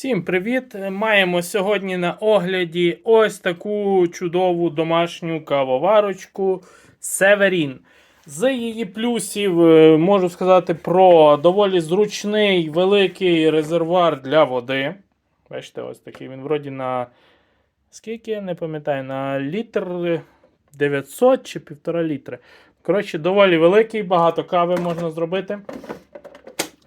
Всім привіт! Маємо сьогодні на огляді ось таку чудову домашню кавоварочку Северін. З її плюсів е, можу сказати про доволі зручний великий резервуар для води. Бачите, ось такий він вроді на скільки, не пам'ятаю, на літр 900 чи півтора літри. Коротше, доволі великий, багато кави можна зробити.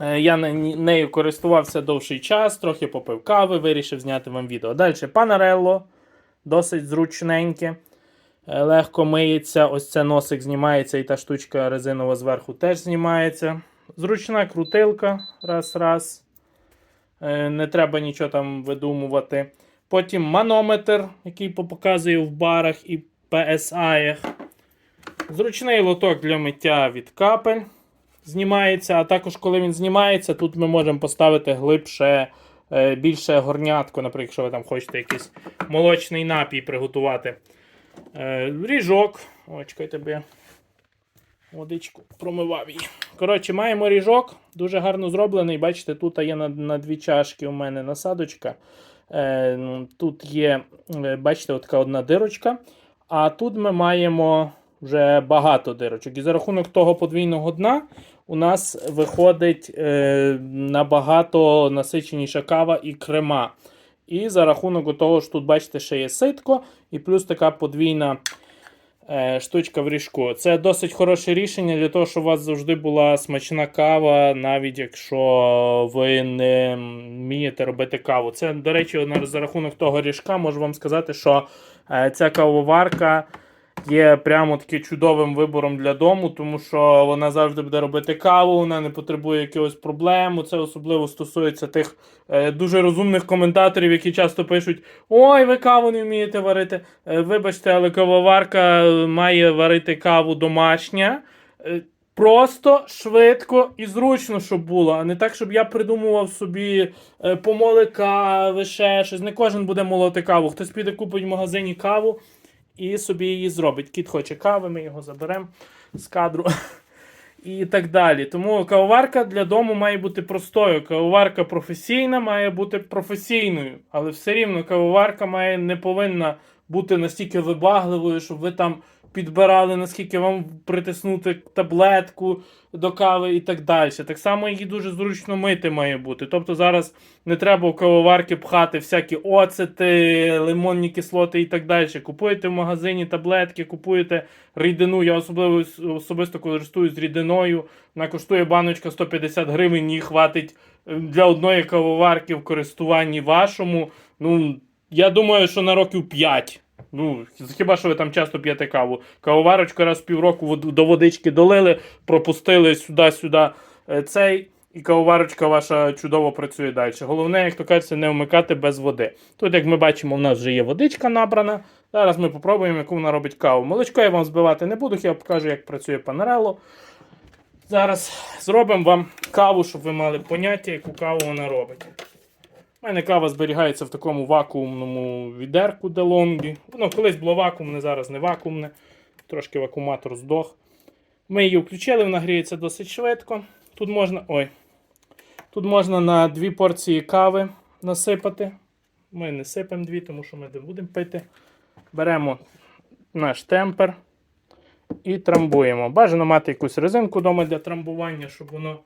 Е, Я нею користувався довший час, трохи попив кави, вирішив зняти вам відео. Далі панарелло, досить зручненьке, е, легко миється. Ось це носик знімається, і та штучка резинова зверху теж знімається. Зручна крутилка, раз-раз. Е, Не треба нічого там видумувати. Потім манометр, який показує в барах і PSI. Зручний лоток для миття від капель знімається, а також коли він знімається, тут ми можемо поставити глибше, е, більше горнятку, наприклад, якщо ви там хочете якийсь молочний напій приготувати. Е, Ріжок. О, чекайте, бо я водичку промивав її. Коротше, маємо ріжок, дуже гарно зроблений. Бачите, тут є на, на дві чашки у мене насадочка. Е, Тут є, бачите, така одна дирочка. А тут ми маємо вже багато дирочок. І за рахунок того подвійного дна у нас виходить е, набагато насиченіша кава і крема. І за рахунок того, що тут, бачите, ще є ситко, і плюс така подвійна е, штучка в ріжку. Це досить хороше рішення для того, щоб у вас завжди була смачна кава, навіть якщо ви не вмієте робити каву. Це, до речі, за рахунок того ріжка можу вам сказати, що е, ця кавоварка є прямо таки чудовим вибором для дому, тому що вона завжди буде робити каву, вона не потребує якихось проблем. Це особливо стосується тих е, дуже розумних коментаторів, які часто пишуть: Ой, ви каву не вмієте варити. Е, вибачте, але кавоварка має варити каву домашня. Е, Просто, швидко і зручно, щоб було, а не так, щоб я придумував собі е, помоли кави, ще щось. Не кожен буде молоти каву. Хтось піде купить в магазині каву і собі її зробить. Кіт хоче кави, ми його заберемо з кадру. І так далі. Тому кавоварка для дому має бути простою. Кавоварка професійна має бути професійною. Але все рівно кавоварка має не повинна бути настільки вибагливою, щоб ви там підбирали, наскільки вам притиснути таблетку до кави і так далі. Так само її дуже зручно мити має бути. Тобто зараз не треба в кавоварки пхати всякі оцети, лимонні кислоти і так далі. Купуєте в магазині таблетки, купуєте рідину. Я особливо особисто користуюсь рідиною. Вона коштує баночка 150 гривень, її хватить е, для одної кавоварки в користуванні вашому. Ну, я думаю, що на років 5. Ну, хіба що ви там часто п'єте каву? Кавоварочку раз в півроку до водички долили, пропустили сюди-сюди е, цей, і кавоварочка ваша чудово працює далі. Головне, як то кажеться, не вмикати без води. Тут, як ми бачимо, у нас вже є водичка набрана. Зараз ми попробуємо, яку вона робить каву. Молочко я вам збивати не буду, я покажу, як працює панерело. Зараз зробимо вам каву, щоб ви мали поняття, яку каву вона робить. У мене кава зберігається в такому вакуумному відерку DeLonghi. Воно колись було вакуумне, зараз не вакуумне. Трошки вакууматор здох. Ми її включили, вона гріється досить швидко. Тут можна. Ой. Тут можна на дві порції кави насипати. Ми не сипемо дві, тому що ми не будемо пити. Беремо наш темпер і трамбуємо. Бажано мати якусь резинку вдома для трамбування, щоб воно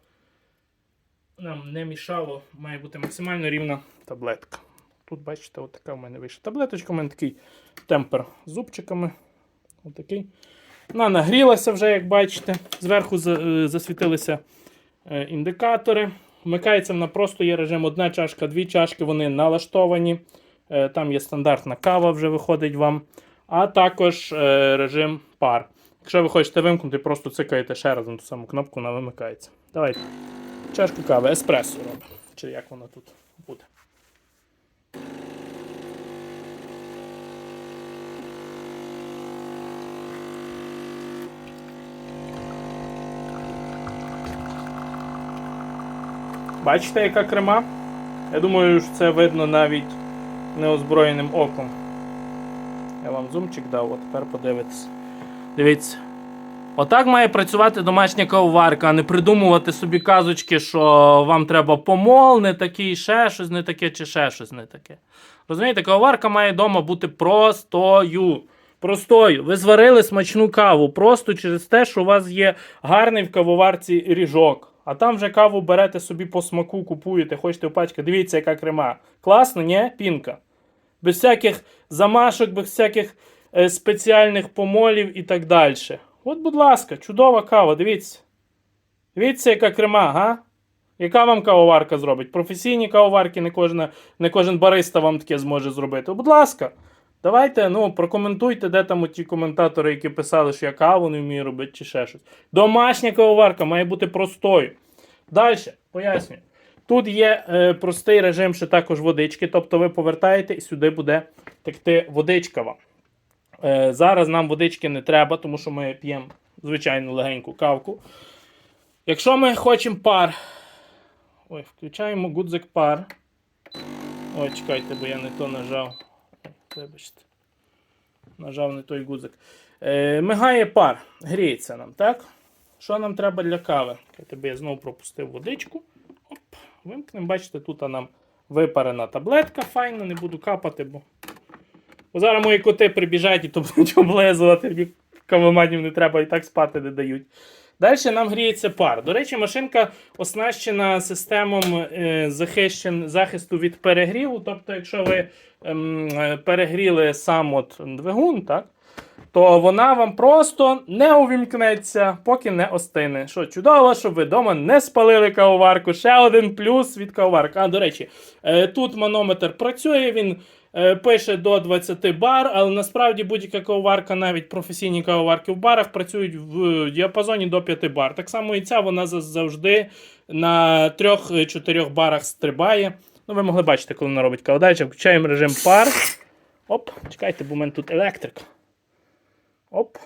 нам не мішало, має бути максимально рівна таблетка. Тут, бачите, отака в мене вийшла таблеточка, у мене такий темпер з зубчиками. Отакий. Вона нагрілася вже, як бачите. Зверху е, засвітилися е, індикатори. Вмикається вона просто є режим одна чашка, дві чашки, вони налаштовані. Е, Там є стандартна кава, вже виходить вам. А також режим пар. Якщо ви хочете вимкнути, просто цикаєте ще раз на ту саму кнопку, вона вимикається. Давайте. Чашку кави, еспресо робимо. Чи як воно тут буде. Бачите, яка крема? Я думаю, що це видно навіть неозброєним оком. Я вам зумчик дав, от тепер подивитися. Дивіться. Отак має працювати домашня кавоварка, а не придумувати собі казочки, що вам треба помол, не такий, ще щось не таке, чи ще щось не таке. Розумієте, кавоварка має вдома бути простою. Простою. Ви зварили смачну каву просто через те, що у вас є гарний в кавоварці ріжок. А там вже каву берете собі по смаку, купуєте, хочете в. Дивіться, яка крема. Класно, ні? Пінка. Без всяких замашок, без всяких е, спеціальних помолів і так далі. От, будь ласка, чудова кава, дивіться. Дивіться, яка крема, га? Яка вам кавоварка зробить? Професійні кавоварки не, кожна, не кожен бариста вам таке зможе зробити. Будь ласка, давайте ну, прокоментуйте, де там ті коментатори, які писали, що я каву не вмію робити, чи ще щось. Домашня кавоварка має бути простою. Далі, пояснюю. Тут є е, простий режим, ще також водички, тобто ви повертаєте і сюди буде текти водичка вам. Е, зараз нам водички не треба, тому що ми п'ємо звичайну легеньку кавку. Якщо ми хочемо пар, ой, включаємо гудзик пар. Ой, чекайте, бо я не то нажав. Вибачте. Нажав не той гудзик. Е, мигає пар, гріється нам, так? Що нам треба для кави? Я знову пропустив водичку. Оп, вимкнемо. Бачите, тут нам випарена таблетка. Файно, не буду капати, бо Бо зараз мої коти прибіжать і то будуть облизувати, кавоманів не треба і так спати не дають. Далі нам гріється пар. До речі, машинка оснащена системом е, захищен, захисту від перегріву. Тобто, якщо ви ем, е, перегріли сам от двигун, так, то вона вам просто не увімкнеться, поки не остине. Що чудово, щоб ви вдома не спалили кавоварку. Ще один плюс від кавоварки. А, до речі, е, тут манометр працює, він пише до 20 бар, але насправді будь-яка кавоварка, навіть професійні кавоварки в барах, працюють в діапазоні до 5 бар. Так само і ця вона завжди на 3-4 барах стрибає. Ну, ви могли бачити, коли вона робить каву. Включаємо режим пар. Оп, чекайте, бо в мене тут електрика. Оп.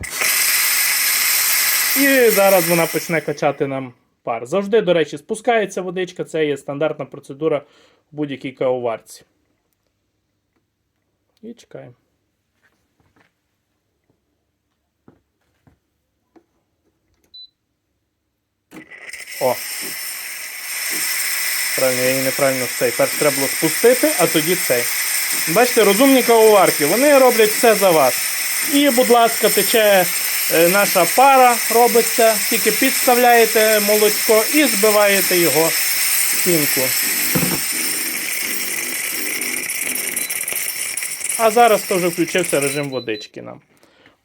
І зараз вона почне качати нам пар. Завжди, до речі, спускається водичка, це є стандартна процедура в будь-якій кавоварці. І чекаємо. О. Правильно, я її неправильно цей. Перш треба було спустити, а тоді цей. Бачите, розумні кавоварки, вони роблять все за вас. І, будь ласка, тече е, наша пара, робиться, тільки підставляєте молочко і збиваєте його в пінку. А зараз то вже включився режим водички нам.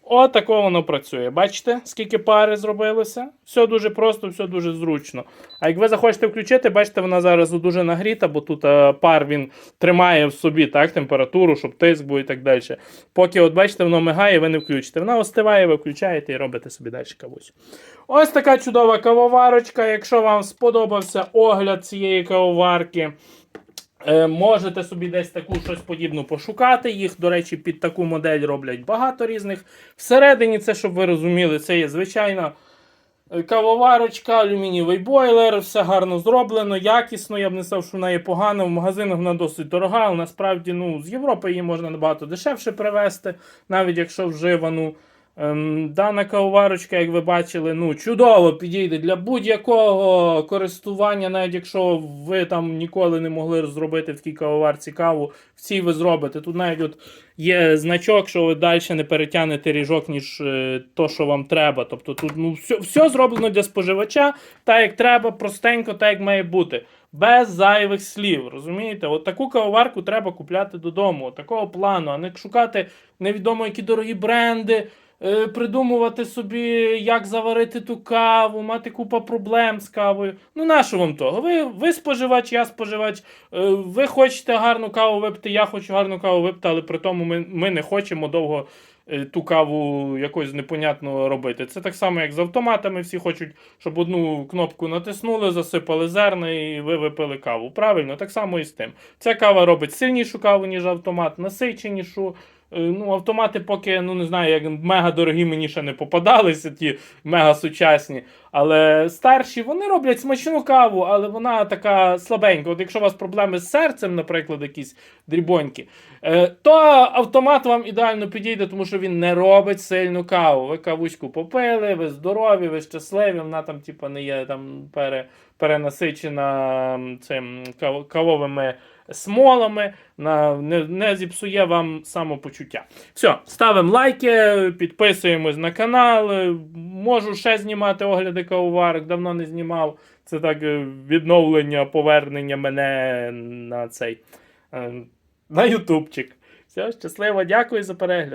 Отако воно працює. Бачите, скільки пари зробилося? Все дуже просто, все дуже зручно. А як ви захочете включити, бачите, вона зараз дуже нагріта, бо тут е, пар він тримає в собі так, температуру, щоб тиск був і так далі. Поки, от бачите, воно мигає, ви не включите. Вона остиває, ви включаєте і робите собі далі кавусь. Ось така чудова кавоварочка. Якщо вам сподобався огляд цієї кавоварки. Е, Можете собі десь таку щось подібну пошукати. Їх, до речі, під таку модель роблять багато різних. Всередині, це, щоб ви розуміли, це є звичайна е, кавоварочка, алюмінієвий бойлер, все гарно зроблено, якісно. Я б не сказав, що вона є погана. В магазинах вона досить дорога, але насправді ну, з Європи її можна набагато дешевше привезти, навіть якщо вживану. Ем, дана кавоварочка, як ви бачили, ну, чудово підійде для будь-якого користування, навіть якщо ви там ніколи не могли зробити в такій кавоварці каву, в цій ви зробите. Тут навіть от є значок, що ви далі не перетягнете ріжок, ніж е, то, що вам треба. Тобто тут ну, все, все зроблено для споживача, так як треба, простенько, так як має бути. Без зайвих слів, розумієте? От таку кавоварку треба купляти додому, от такого плану, а не шукати невідомо які дорогі бренди, придумувати собі, як заварити ту каву, мати купа проблем з кавою. Ну, нащо вам того? Ви, ви споживач, я споживач. Е, ви хочете гарну каву випити, я хочу гарну каву випити, але при тому ми, ми не хочемо довго е, ту каву якось непонятно робити. Це так само, як з автоматами. Всі хочуть, щоб одну кнопку натиснули, засипали зерна і ви випили каву. Правильно, так само і з тим. Ця кава робить сильнішу каву, ніж автомат, насиченішу. Е, Ну, автомати поки, ну не знаю, як мега дорогі мені ще не попадалися, ті мега сучасні. Але старші вони роблять смачну каву, але вона така слабенька. От якщо у вас проблеми з серцем, наприклад, якісь дрібоньки, е, то автомат вам ідеально підійде, тому що він не робить сильну каву. Ви кавучку попили, ви здорові, ви щасливі, вона там, типу, не є там пере, перенасичена цим кав- кавовими смолами, не, не зіпсує вам самопочуття. Все, ставимо лайки, підписуємось на канал. Можу ще знімати огляди кавоварок, давно не знімав. Це так е, відновлення, повернення мене на цей е, на ютубчик. Все, щасливо, дякую за перегляд.